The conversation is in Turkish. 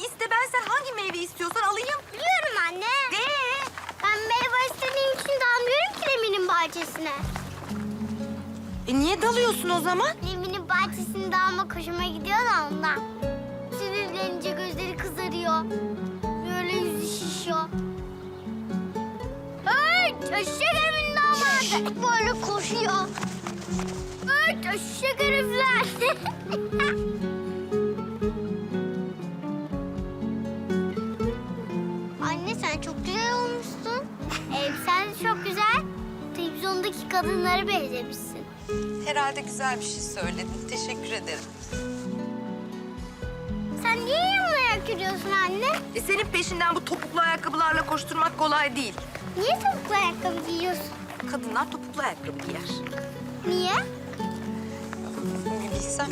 iste ben sen hangi meyve istiyorsan alayım. Biliyorum anne. De. Ben meyve istediğim için dalmıyorum ki Lemin'in bahçesine. E niye dalıyorsun o zaman? Lemin'in bahçesini dalmak hoşuma gidiyor da ondan. Sinirlenince gözleri kızarıyor. Böyle yüzü şişiyor. Hey! Eşek Lemin'in damadı. Böyle koşuyor. Hey! Eşek herifler. sen çok güzel olmuşsun. Elbisen de çok güzel. Televizyondaki kadınlara benzemişsin. Herhalde güzel bir şey söyledin. Teşekkür ederim. Sen niye yanına yürüyorsun anne? E senin peşinden bu topuklu ayakkabılarla koşturmak kolay değil. Niye topuklu ayakkabı giyiyorsun? Kadınlar topuklu ayakkabı giyer. Niye? Bilsem.